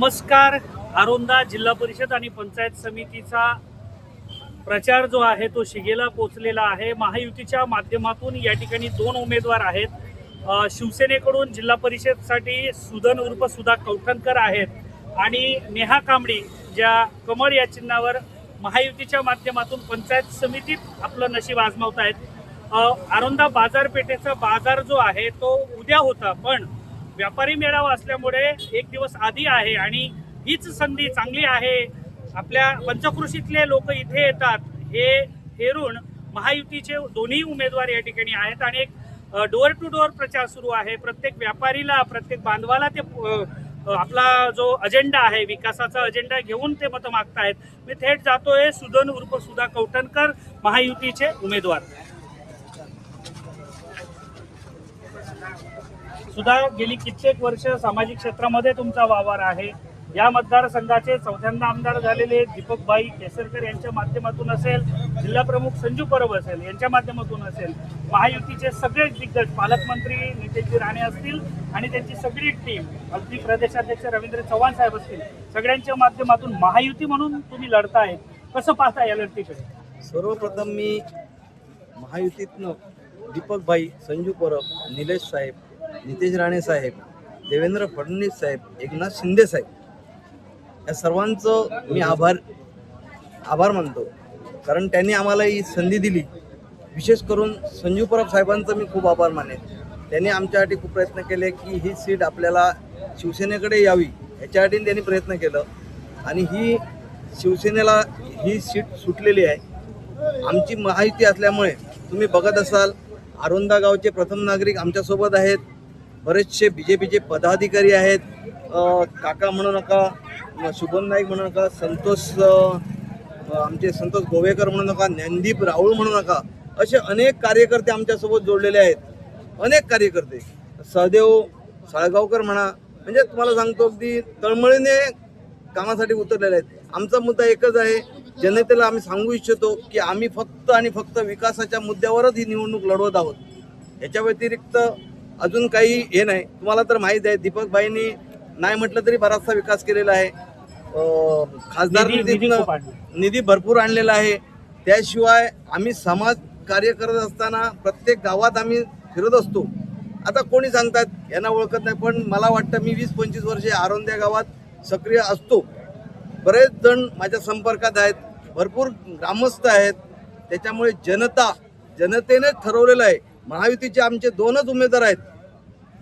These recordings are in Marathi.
नमस्कार. आरोंदा जिल्हा परिषद आणि पंचायत समितीचा प्रचार जो आहे तो शिगेला पोचलेला आहे. महायुतीच्या माध्यमातून या ठिकाणी दोन उमेदवार आहेत. शिवसेनेकडून जिल्हा परिषदसाठी सुदन उर्फ सुधा कौठणकर आहेत आणि नेहा कांबडी ज्या कमळ या चिन्हावर महायुतीच्या माध्यमातून पंचायत समितीत आपलं नशीब आजमावत आहेत आरोंदा बाजारपेठेचा बाजार जो आहे तो उद्या होता पण व्यापारी मेळावा असल्यामुळे एक दिवस आधी आहे आणि हीच संधी चांगली आहे. आपल्या पंचकृषीतले लोक इथे येतात. हे हेरून महायुतीचे दोन्ही उमेदवार या ठिकाणी आहेत आणि एक डोअर टू डोअर प्रचार सुरू आहे. प्रत्येक व्यापारीला प्रत्येक बांधवाला ते आपला जो अजेंडा आहे विकासाचा अजेंडा घेऊन ते मतं मागतायत. मी थेट जातोय सुदन उर्फ सुधा कौटणकर महायुतीचे उमेदवार. सुद्धा गेली कित्येक वर्ष सामाजिक क्षेत्रामध्ये तुमचा वावर आहे. या मतदारसंघाचे चौथ्यांदा आमदार झालेले दीपकबाई केसरकर यांच्या माध्यमातून असेल जिल्हा प्रमुख संजू परब असेल यांच्या माध्यमातून असेल महायुतीचे सगळे दिग्गज पालकमंत्री नितेशजी राणे असतील आणि त्यांची सगळी टीम अगदी प्रदेशाध्यक्ष रवींद्र चव्हाण साहेब असतील सगळ्यांच्या माध्यमातून महायुती म्हणून तुम्ही लढताय. कसं पाहता या लढतीकडे? सर्वप्रथम मी महायुतीतनं दीपकभाई संजू परब निलेश साहेब नितेश राणे साहेब देवेंद्र फडणवीस साहेब एकनाथ शिंदे साहेब या सर्वांचं मी आभार आभार मानतो. कारण त्यांनी आम्हाला ही संधी दिली. विशेष करून संजू परब साहेबांचं मी खूप आभार मानेन. त्यांनी आमच्यासाठी खूप प्रयत्न केले की ही सीट आपल्याला शिवसेनेकडे यावी याच्यासाठी त्यांनी प्रयत्न केलं. आणि ही शिवसेनेला ही सीट सुटलेली आहे. आमची महायुती असल्यामुळे तुम्ही बघत असाल आरोंदा गावचे प्रथम नागरिक आमच्यासोबत आहेत. बरेचसे बी जे पीचे पदाधिकारी आहेत काका म्हणू नका शुभम नाईक म्हणू नका संतोष आमचे संतोष गोवेकर म्हणू नका ज्ञानदीप राहुळ म्हणू नका असे अनेक कार्यकर्ते आमच्यासोबत जोडलेले आहेत. अनेक कार्यकर्ते. सहदेव साळगावकर म्हणा म्हणजे तुम्हाला सांगतो अगदी तळमळीने कामासाठी उतरलेले आहेत. आमचा मुद्दा एकच आहे जनतेला आम्ही सांगू इच्छितो की आम्ही फक्त आणि फक्त विकासाच्या मुद्द्यावरच ही निवडणूक लढवत आहोत. याच्या व्यतिरिक्त अजून काही हे नाही. तुम्हाला तर माहीत आहे दीपकबाईंनी नाही म्हटलं तरी बराचसा विकास केलेला आहे. खासदार निधीतनं. निधी भरपूर आणलेला आहे. त्याशिवाय आम्ही समाज कार्य करत असताना प्रत्येक गावात आम्ही फिरत असतो. आता कोणी सांगतात यांना ओळखत नाही पण मला वाटतं मी वीस पंचवीस वर्षे आरोंद्या गावात सक्रिय असतो. बरेच जण माझ्या संपर्कात आहेत. भरपूर ग्रामस्थ आहेत. त्याच्यामुळे जनता जनतेने ठरवलेलं आहे. महायुतीचे आमचे दोनच उमेदवार आहेत.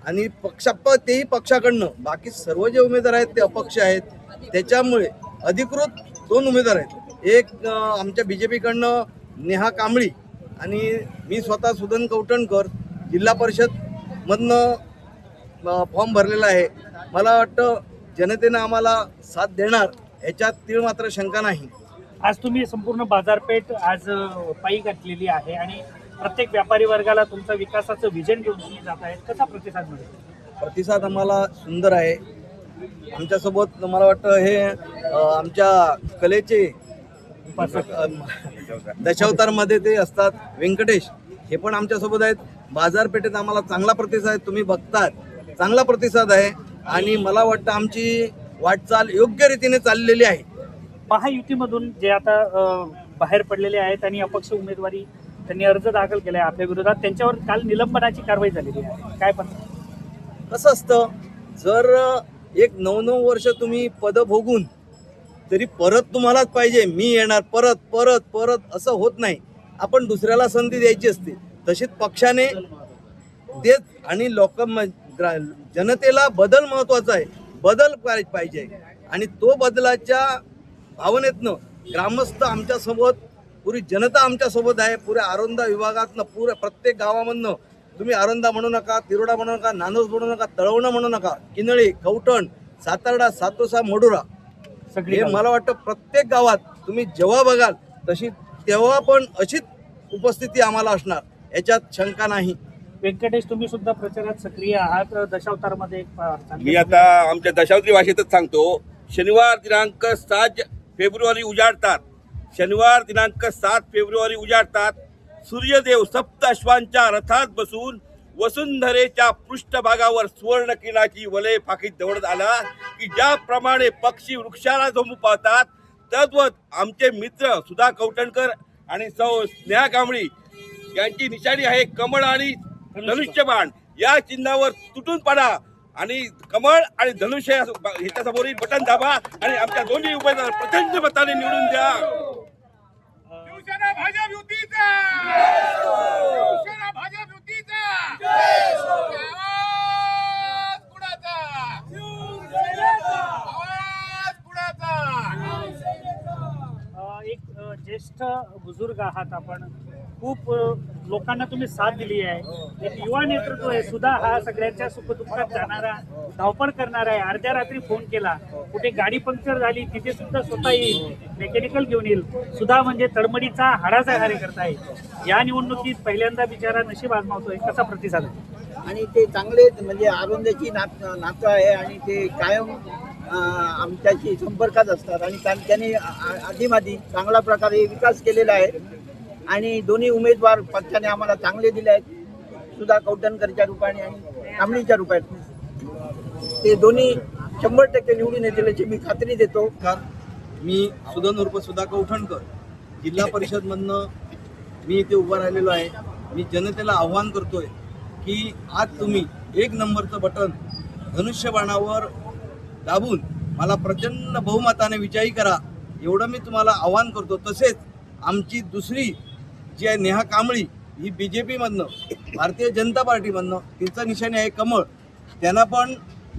आणि पक्षाप तेही पक्षाकडनं. बाकी सर्व जे उमेदवार आहेत ते अपक्ष आहेत. त्याच्यामुळे अधिकृत दोन उमेदवार आहेत. एक आमच्या बी जे पीकडनं नेहा कांबळी आणि मी स्वतः सुदन कवटणकर जिल्हा परिषदमधनं फॉर्म भरलेला आहे. मला वाटतं जनतेनं आम्हाला साथ देणार ह्याच्यात तीळ मात्र शंका नाही. आज तुम्ही संपूर्ण बाजारपेठ आज पायी घातलेली आहे आणि प्रत्येक व्यापारी वर्गाला तुमचं विकासाचं विजन घेऊन तुम्ही जात आहेत. कसा प्रतिसाद मिळतो? प्रतिसाद आम्हाला सुंदर आहे. आमच्यासोबत मला वाटतं हे आमच्या कलेचे दशावतारमध्ये ते असतात. व्यंकटेश हे पण आमच्यासोबत आहेत. बाजारपेठेत आम्हाला चांगला प्रतिसाद आहे. तुम्ही बघतात. चांगला प्रतिसाद आहे. आणि मला वाटतं आमची वाटचाल योग्य रीतीने चाललेली आहे. महायुतीमधून जे आता बाहेर पडलेले आहेत आणि अपक्ष उमेदवारी त्यांनी अर्ज दाखल केला आहे आपल्या विरोधात. त्यांच्यावर काल निलंबनाची कारवाई झालेली आहे. काय पण. कसं असतं? जर एक नऊ नऊ वर्ष तुम्ही पद भोगून तरी परत तुम्हालाच पाहिजे. मी येणार परत परत परत असं होत नाही. आपण दुसऱ्याला संधी द्यायची असते. तशीच पक्षाने देत आणि लोक जनतेला बदल महत्त्वाचा आहे. बदल पाहिजे. आणि तो बदलाच्या भावनेतनं ग्रामस्थ आमच्यासोबत पुरी जनता आमच्यासोबत आहे पुऱ्या आरोंदा विभागातनं पुऱ्या प्रत्येक गावामधनं. तुम्ही आरोंदा म्हणू नका तिरोडा म्हणू नका नानोस म्हणू नका तळवणं म्हणू नका किनळी कवठण सातारडा सातोसा मोडुरा सगळी हे मला वाटतं प्रत्येक गावात तुम्ही जेव्हा बघाल तशी तेव्हा पण अशीच उपस्थिती आम्हाला असणार. याच्यात शंका नाही. व्यंकटेश तुम्ही सुद्धा प्रचारात सक्रिय आहात. दशावतारमध्ये मी आता आमच्या दशावत्री भाषेतच सांगतो. शनिवार दिनांक सात फेब्रुवारी उजाडतात. शनिवार दिनांक सात फेब्रुवारी उजाडतात. सूर्यदेव सप्त अश्वांच्या रथात बसून वसुंधरेच्या पृष्ठभागावर सुवर्ण किनाची वलय फाकीत दौडत आला की ज्याप्रमाणे पक्षी वृक्षाला जमू पाहतात तद्वत आमचे मित्र सुधा कौटणकर आणि सौ स्नेहा कांबळी यांची निशाणी आहे कमळ आणि धनुष्यबाण. या चिन्हावर तुटून पडा आणि कमळ आणि धनुष्य ह्याच्यासमोरील बटन दाबा आणि आमच्या दोन्ही उमेदवार प्रचंड मताने निवडून द्या. बुजुर्ग आहात आपण. खूप लोकांना तुम्ही साथ दिली आहे. एक युवा नेतृत्व आहे. सुद्धा हा सगळ्यांच्या सुखदुःखात जाणारा धावपळ करणारा आहे. अर्ध्या रात्री फोन केला. कुठे गाडी पंक्चर झाली तिथे सुद्धा स्वतः येईल. मेकॅनिकल घेऊन येईल. सुद्धा म्हणजे तडमडीचा हाडाचा कार्यकर्ता आहे या निवडणुकीत पहिल्यांदा बिचारा नशीब आजमावतोय. कसा प्रतिसाद आणि ते चांगले म्हणजे आरोग्याची नात नातं आहे आणि ते कायम आमच्याशी संपर्कात असतात आणि त्यांनी आधीमाधी चांगल्या प्रकारे विकास केलेला आहे. आणि दोन्ही उमेदवार पक्षाने आम्हाला चांगले दिले आहेत. सुधा कौटणकरच्या रूपाने आणि कांबळीच्या रूपाने. ते दोन्ही शंभर टक्के निवडून येतील याची मी खात्री देतो. कारण मी सुदन उर्फ सुधा कौठणकर जिल्हा परिषदमधनं मी इथे उभा राहिलेलो आहे. मी जनतेला आव्हान करतोय की आज तुम्ही एक नंबरचं बटन धनुष्यबाणावर दाबून मला प्रचंड बहुमताने विजयी करा. एवढं मी तुम्हाला आव्हान करतो. तसेच आमची दुसरी जी आहे नेहा कांबळी ही बी जे पीमधनं भारतीय जनता पार्टीमधनं तिचं निशाणे आहे कमळ. त्यांना पण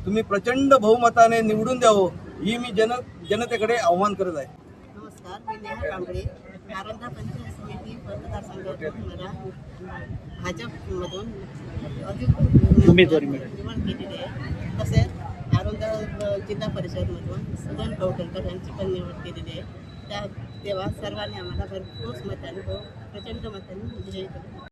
तुम्ही प्रचंड बहुमताने निवडून द्यावं ही मी जन जनतेकडे आव्हान करत आहे. नमस्कार मी नेहा कांबळे नारंगा पंचायत समिती मतदारसंघातून मला भाजपमधून अधिक उमेदवारी केलेली आहे. तसेच जिल्हा परिषदमधून सुगन कवटलकर यांची पण निवड केलेली आहे. त्या तेव्हा सर्वांनी आम्हाला भरपूर मताने प्रचंड मतांनी विजयी केलं.